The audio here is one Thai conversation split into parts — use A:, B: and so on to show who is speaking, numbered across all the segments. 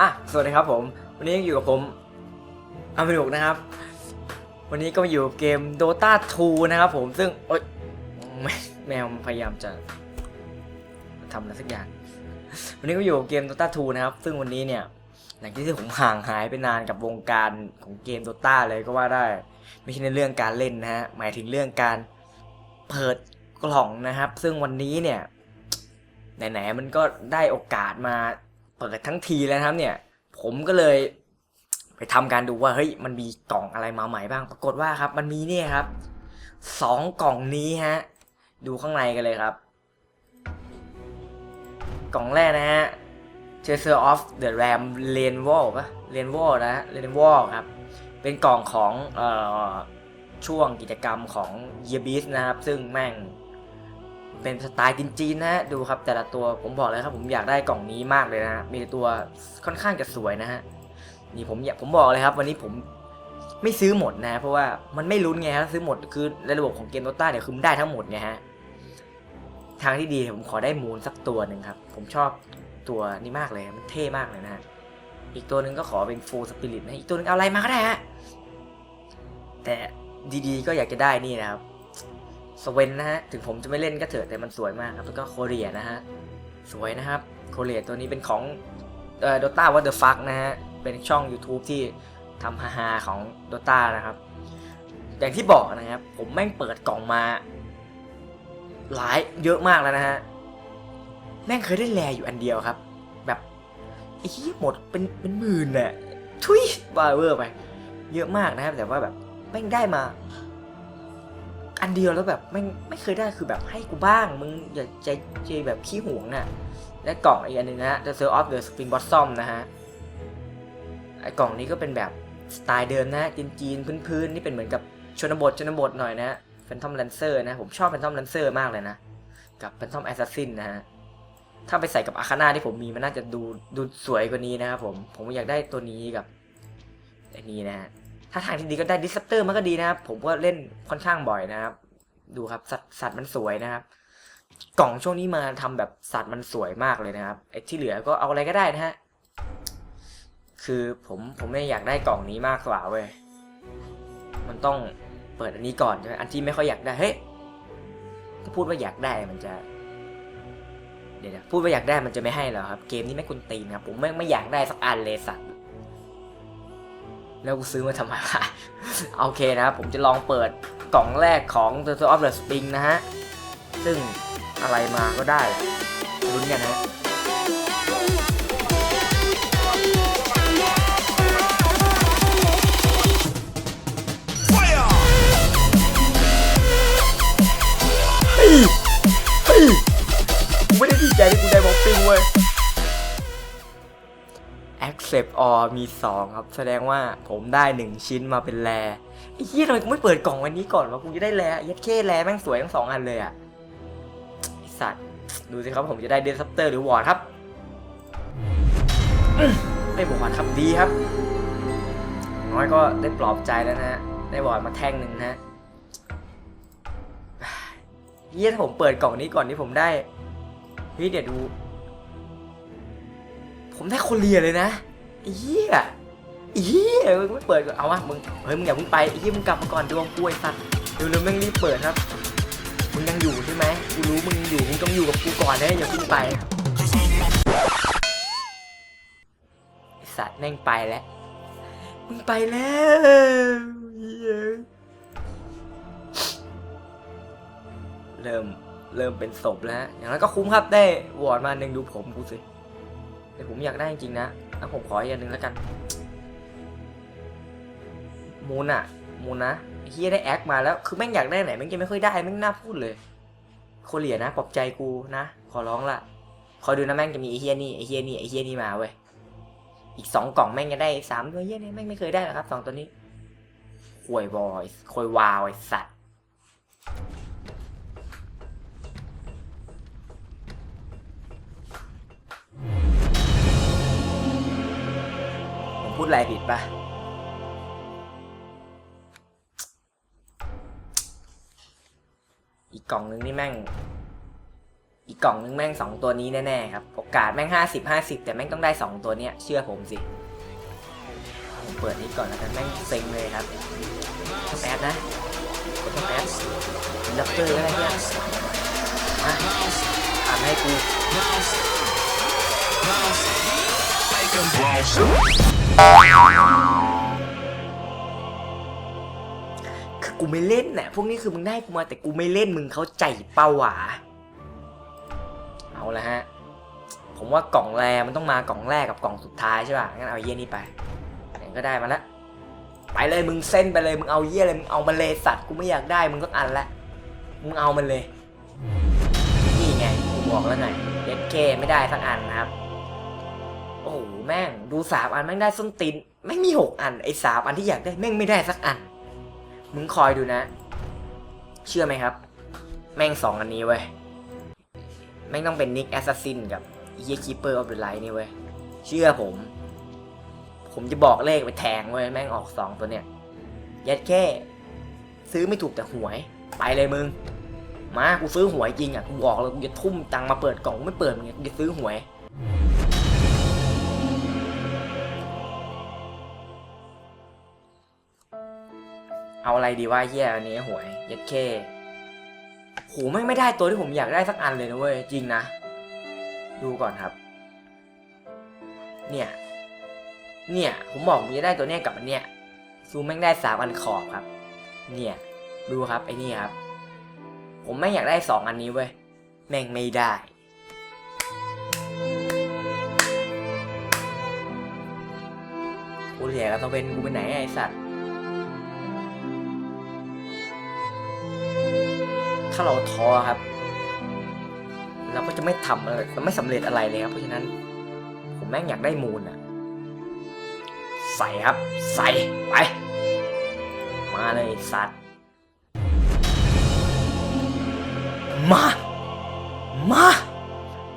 A: อะสวัสดีครับผม วันนี้อยู่กับผมอามินุกนะครับ วันนี้ก็มาอยู่กับเกม Dota 2 นะครับผมซึ่งโอ๊ยแมแมวพยายามจะทำอะไรสักอย่าง วันนี้ก็อยู่กับเกม Dota 2 นะครับ ซึ่งวันนี้เนี่ยหลังจากที่ผมห่างหายไปนานกับวงการของเกม Dota เลยก็ว่าได้ ไม่ใช่ในเรื่องการเล่นนะฮะหมายถึงเรื่องการเปิดกล่องนะครับ ซึ่งวันนี้เนี่ยไหนๆมันก็ได้โอกาสมา เปิดทั้งทีแล้วครับเนี่ยผมก็เลยไปทำการดูว่าเฮ้ยมันมีกล่องอะไรมาใหม่บ้าง ปรากฏว่าครับ มันมีเนี่ยครับสองกล่องนี้ฮะดูข้างในกันเลยครับ กล่องแรกนะฮะ Chaser of the Ram l a n w a l ปะ l a n w a l นะ l a n w a l ครับ เป็นกล่องของเอ่อช่วงกิจกรรมของ Year Beast นะครับ ซึ่งแม่ง เป็นสไตล์จีนๆนะฮะดูครับแต่ละตัวผมบอกเลยครับผมอยากได้กล่องนี้มากเลยนะฮะมีตัวค่อนข้างจะสวยนะฮะนี่ผมอยากผมบอกเลยครับ วันนี้ผมไม่ซื้อหมดนะ เพราะว่ามันไม่ลุ้นไงครับซื้อหมดคือในระบบของเกมโตต้าเนี่ยคือมันได้ทั้งหมดไงฮะทางที่ดีผมขอได้มูลสักตัวหนึ่งครับ ผมชอบตัวนี้มากเลยมันเท่มากเลยนะฮะอีกตัวหนึ่งก็ขอเป็นฟูลสปิริตนะอีกตัวหนึงเอาอะไรมาก็ได้ฮะแต่ดีๆก็อยากจะได้นี่นะครับ สเวนนะฮะ ถึงผมจะไม่เล่นก็เถอะแต่มันสวยมากครับ แล้วก็โคเรียนะฮะ สวยนะครับ โคเรียตัวนี้เป็นของเอ่อ Dota What the fuck นะฮะ เป็นช่อง YouTube ที่ทำฮาๆของ Dota นะครับ อย่างที่บอกนะครับ ผมแม่งเปิดกล่องมา หลายเยอะมากแล้วนะฮะ แม่งเคยได้แลอยู่อันเดียวครับ แบบไอ้ที่หมดเป็นเป็นหมื่นน่ะทุยบ้าเวอร์ไป เยอะมากนะครับ แต่ว่าแบบแม่งได้มา อันเดียวแล้วแบบไม่ไม่เคยได้คือแบบให้กูบ้าง มึงอย่าใจใจแบบขี้หวงน่ะ และกล่องอีกอันหนึงนะฮะ The Soul of the Spring Blossom นะฮะ ไอ้กล่องนี้ก็เป็นแบบสไตล์เดิมนะจีนๆพื้นๆนี่เป็นเหมือนกับชนบทชนบทหน่อยนะฮะ Phantom Lancer นะ ผมชอบ Phantom Lancer มากเลยนะ กับ Phantom Assassin นะฮะ ถ้าไปใส่กับอาคาน่าที่ผมมีมันน่าจะดูดูสวยกว่านี้นะครับผม ผมอยากได้ตัวนี้กับไอ้นี้นะฮะ ถ้าทางที่ดีก็ได้ดิสเตอร์มันก็ดีนะครับ ผมก็เล่นค่อนข้างบ่อยนะครับ ดูครับ สัตว์สัตว์มันสวยนะครับ กล่องช่วงนี้มาทำแบบสัตว์มันสวยมากเลยนะครับไอ้ที่เหลือก็เอาอะไรก็ได้นะฮะคือผมผมไม่อยากได้กล่องนี้มากกว่าเว้ยมันต้องเปิดอันนี้ก่อนใช่ไหมอันที่ไม่ค่อยอยากได้เฮ้ยถ้าพูดว่าอยากได้มันจะเดี๋ยวนะพูดว่าอยากได้มันจะไม่ให้เหรอครับ เกมนี้ไม่คุณตีนครับผมไม่ไม่อยากได้สักอันเลยสัตว์ แล้วกูซื้อมาทำไมวะโอเคนะครับ ผมจะลองเปิดกล่องแรกของ The Soul of the Spring นะฮะ ซึ่งอะไรมาก็ได้ลุ้นกันนะ accept all มี 2 ครับ แสดงว่าผมได้ 1 ชิ้นมาเป็นแรไอ้เหี้ยทำไมกูไม่เปิดกล่องวันนี้ก่อนวะกูจะได้แรยัดเข้แรแม่งสวยทั้งสองอันเลยอะสัตว์ดูสิครับผมจะได้เดนซัปเตอร์หรือวอร์ดครับอื้อได้วอร์ดครับดีครับ น้อยก็ได้ปลอบใจแล้วนะฮะได้วอร์ดมาแท่งหนึ่งนะเยี่ยถ้าผมเปิดกล่องนี้ก่อนที่ผมได้เฮ้ยเดี๋ยวดู ผมได้โคนเรียเลยนะ ไอ้เหี้ยไอ้เหี้ยมึงไม่เปิดก่อนเอาวะมึงเฮ้ยมึงอย่าเพิ่งไปไอ้เหี้ยมึงกลับมาก่อนดวงกูไอ้สัตว์เร็วๆแม่งรีบเปิดครับ มึงยังอยู่ใช่ไหมกูรู้มึงยังอยู่มึงต้องอยู่กับกูก่อนนะอย่าเพิ่งไปไอ้สัตว์แม่งไปแล้วมึงไปแล้วเหี้ยเริ่มเริ่มเป็นศพแล้ว อย่างนั้นก็คุ้มครับได้วอร์ดมาหนึ่งดูผมกูสิแต่ผมอยากได้จริงๆนะ แล้วผมขออีกอันหนึ่งแล้วกัน มูนอะมูนนะเฮียได้แอคมาแล้ว คือแม่งอยากได้ไหนแม่งยังไม่ค่อยได้แม่งน่าพูดเลย โคเรียนะปลอบใจกูนะ ขอร้องละคอยดูนะแม่งจะมีไอเฮียนี่ไอเฮียนี่ไอเฮียนี่มาเว้ย อีกสองกล่องแม่งจะได้สามตัวเฮียนี่แม่งไม่เคยได้หรอกครับสองตัวนี้ควยบอยควยวาวไอสัตว์ พูดอะไรผิดปะอีกกล่องนึงนี่แม่ง อีกกล่องนึงแม่งสองตัวนี้แน่ๆครับ โอกาสแม่งห้าสิบห้าสิบแต่แม่งต้องได้สองตัวเนี้ย เชื่อผมสิ ผมเปิดนี้ก่อนแล้วกันแม่งเซ็งเลยครับต้องแอดนะกดต้องแอดดับเตอร์ก็ได้เนี่ยมาอ่านให้กู คือกูไม่เล่นน่ะ พวกนี้คือมึงได้กูมาแต่กูไม่เล่นมึงเขาใจเป้าหวาเอาละฮะ ผมว่ากล่องแรมันต้องมากล่องแรกกับกล่องสุดท้ายใช่ป่ะ งั้นเอาเยี่ยนี่ไปไหนก็ได้มาละไปเลยมึงเส้นไปเลยมึงเอาเยี่ยเลยมึงเอามาเลยสัตว์กูไม่อยากได้มึงก็อันละ มึงเอามันเลย นี่ไงกูบอกแล้วไงเด็ดเคไม่ได้สักอันนะครับ อ้โหแม่งดูสามอันแม่งได้ส้นตีนไม่งมีหกอันไอ้สามอันที่อยากได้แม่งไม่ได้สักอัน มึงคอยดูนะ เชื่อไหมครับ แม่งสองอันนี้เว้ยแม่งต้องเป็นนิกแอสซัสซินกับเฮียคีเปอร์ออฟเดอะไลท์นี่เว้ยเชื่อผม ผมจะบอกเลขไปแทงเว้ยแม่งออกสองตัวเนี่ยยัดแค่ ซื้อไม่ถูกแต่หวย ไปเลยมึง มากูซื้อหวยจริงอะกูบอกเลยกูจะทุ่มตังค์มาเปิดกล่องไม่เปิดมึงไงกูจะซื้อหวย เอาอะไรดีว่าเฮียอันนี้หวยยัดเคโหไม่งไม่ได้ตัวที่ผมอยากได้สักอันเลยนะเว้ย จริงนะ ดูก่อนครับ เนี่ย เนี่ย ผมบอกผมจะได้ตัวเนี้ยกับอันเนี้ยซูมแม่งได้สามอันขอบครับ เนี่ย ดูครับไอ้นี่ครับ ผมแม่งอยากได้สองอันนี้เว้ย แม่งไม่ได้กูเหลียกับตะเวนกูไปไหนไอ้สัตว์าเราท้อครับ เราก็จะไม่ทำอะไรไม่สำเร็จอะไรเลยครับเพราะฉะนั้น ผมแม่งอยากได้มูลอะใส่ครับ ใส่ไป มาเลยสัตว์ มา มา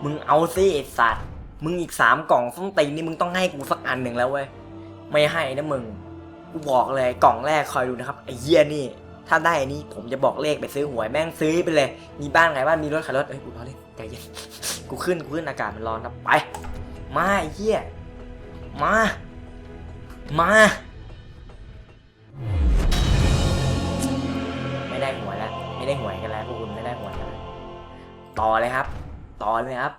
A: มึงเอาสิไอ้สัตว์ มึงอีกสามกล่องส้นตีนนี่มึงต้องให้กูสักอันหนึ่งแล้วเว้ย ไม่ให้นะมึง กูบอกเลยกล่องแรกคอยดูนะครับไอ้เหี้ยนี่ ถ้าได้อันนี้ผมจะบอกเลขไปซื้อหวยแม่งซื้อไปเลย มีบ้านไงบ้านมีรถขายรถเอ้ยกูรอเล่นใจเย็นกูขึ้นกูขึ้นอากาศมันร้อนนะไป มาไอ้เหี้ยมา มาไม่ได้หวยแล้วไม่ได้หวยกันแล้วพวกคุณไม่ได้หวยกันแล้วต่อเลยครับ ต่อเลยครับ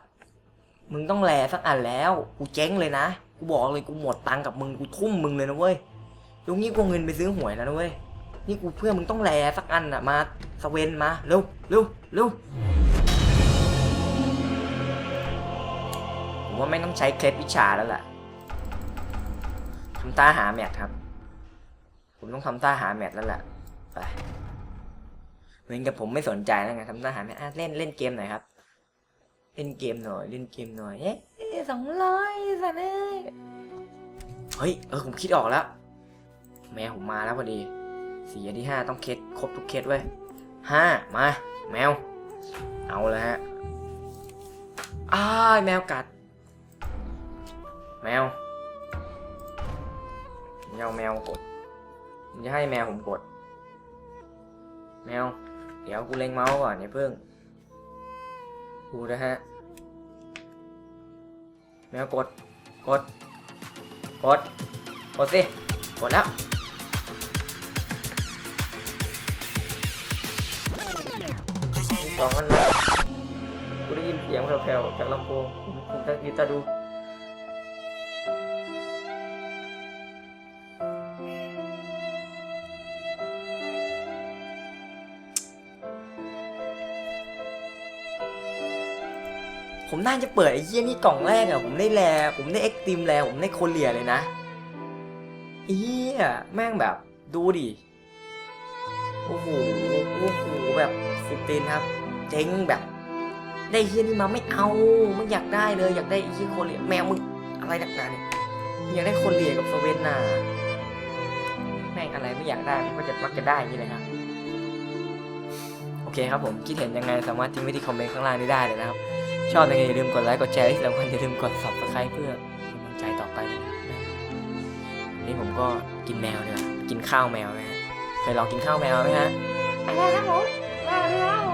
A: มึงต้องแลสักอันแล้วกูเจ๊งเลยนะกูบอกเลยกูหมดตังค์กับมึงกูทุ่มมึงเลยนะเว้ยตรงนี้กูเอาเงินไปซื้อหวยแล้วนะเว้ย นี่กูเพื่อมึงต้องแลสักอันอะมาสเวนมาเร็วเร็วเร็วผมว่าไม่ต้องใช้เคล็ดวิชาแล้วล่ะทำตาหาแมทครับ ผมต้องทำตาหาแมทแล้วล่ะไปเหมือนกับผมไม่สนใจแล้วไงทำตาหาแมทเล่นเล่นเกมหน่อยครับ เล่นเกมหน่อยเล่นเกมหน่อยเอ๊ะสองร้อยสัตว์เอ้ยเฮ้ยเออผมคิดออกแล้ว แม่ผมมาแล้วพอดี สีอันที่ห้าต้องเคสครบทุกเคสเว้ยห้ามา แมว เอาแล้วฮะอ้ายแมวกัด แมวผมจะเอาแมวกดจะให้แมวผมกด แมว เดี๋ยวกูเล็งเมาส์ก่อนอย่าเพิ่งดูนะฮะ แมวกด กด กด กดสิ กดแล้ว สองอันนะกูได้ยินเสียงแผ่วๆจากลำโพงผมจะยืนจะดูผมน่าจะเปิดไอ้เยี่ยนี่กล่องแรกอะผมได้แลผมได้เอ็กซ์ตรีมแลผมได้โคเลียเลยนะอ้เหี้ยแม่งแบบดูดิ โอ้โห โอ้โห แบบสุดตีนครับ เจ๊งแบบ ได้เฮียนี่มาไม่เอาไม่อยากได้เลย อยากได้อ้เฮียโคเรียแมวมึงอะไรนักหนาเนี่ยอยากได้โคเรียกับสเวนน่ะแม่งอะไรไม่อยากได้มันก็จะมักจะได้ย่างนี้เลยครับโอเคครับผมคิดเห็นยังไงสามารถทิ้งไว้ที่คอมเมนต์ข้างล่างนี้ได้เลยนะครับ ชอบยังไงอย่าลืมกดไลค์กดแชร์ที่สำคัญอย่าลืมกด subscribe เพื่อกำลังใจต่อไปเลยนะครับนี่ผมก็กินแมวเนี่ยกินข้าวแมวนะฮะเคยลองกินข้าวแมวไหมฮะ
B: อะไรครับผมมาเลยครับผม